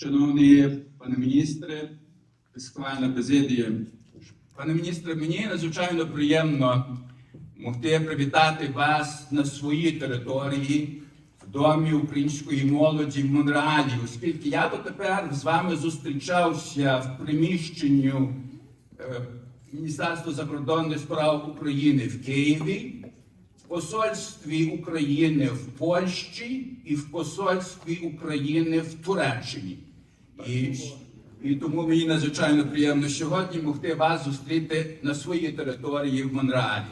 Шановні пане міністре, фіскальна президія. Пане міністре, мені надзвичайно приємно могти привітати вас на своїй території в домі української молоді в Монреалі, оскільки я дотепер з вами зустрічався в приміщенні е, Міністерства закордонних справ України в Києві, в посольстві України в Польщі і в посольстві України в Туреччині. І, і тому мені надзвичайно приємно сьогодні могти вас зустріти на своїй території в Монреалі.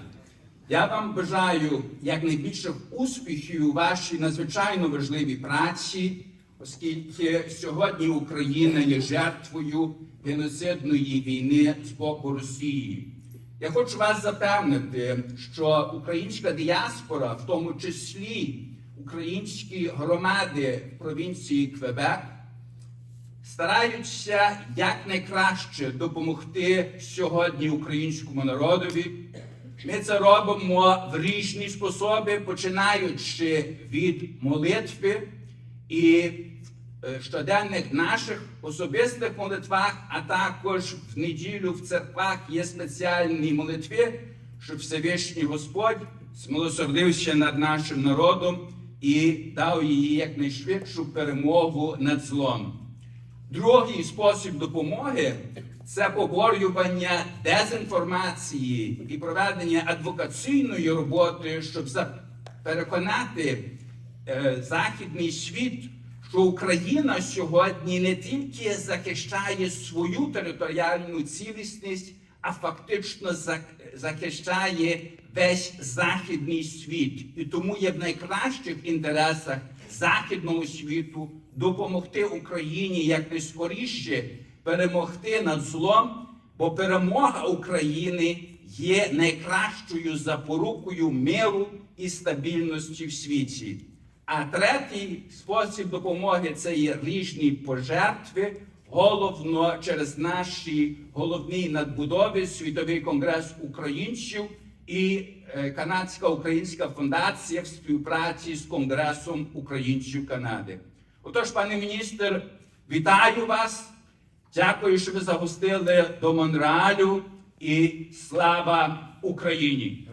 Я вам бажаю якнайбільших успіхів у вашій надзвичайно важливій праці, оскільки сьогодні Україна є жертвою геноцидної війни з боку Росії. Я хочу вас запевнити, що українська діаспора, в тому числі українські громади провінції Квебек, стараються якнайкраще допомогти сьогодні українському народові. Ми це робимо в різні способи, починаючи від молитви і е, щоденних наших особистих молитвах, а також в неділю в церквах є спеціальні молитви, щоб Всевишній Господь змилосердився над нашим народом і дав їй якнайшвидшу перемогу над злом. Другий спосіб допомоги це поборювання дезінформації і проведення адвокаційної роботи, щоб переконати е, західний світ, що Україна сьогодні не тільки захищає свою територіальну цілісність, а фактично захищає весь західний світ. І тому є в найкращих інтересах західного світу допомогти Україні якнайскоріше перемогти над злом, бо перемога України є найкращою запорукою миру і стабільності в світі. А третій спосіб допомоги це є різні пожертви, головно через наші головні надбудови, Світовий конгрес українців і е, Канадська Українська фундація в співпраці з Конгресом українців Канади. Отож, пане міністр, вітаю вас. Дякую, що ви загостили до Монреалю і слава Україні!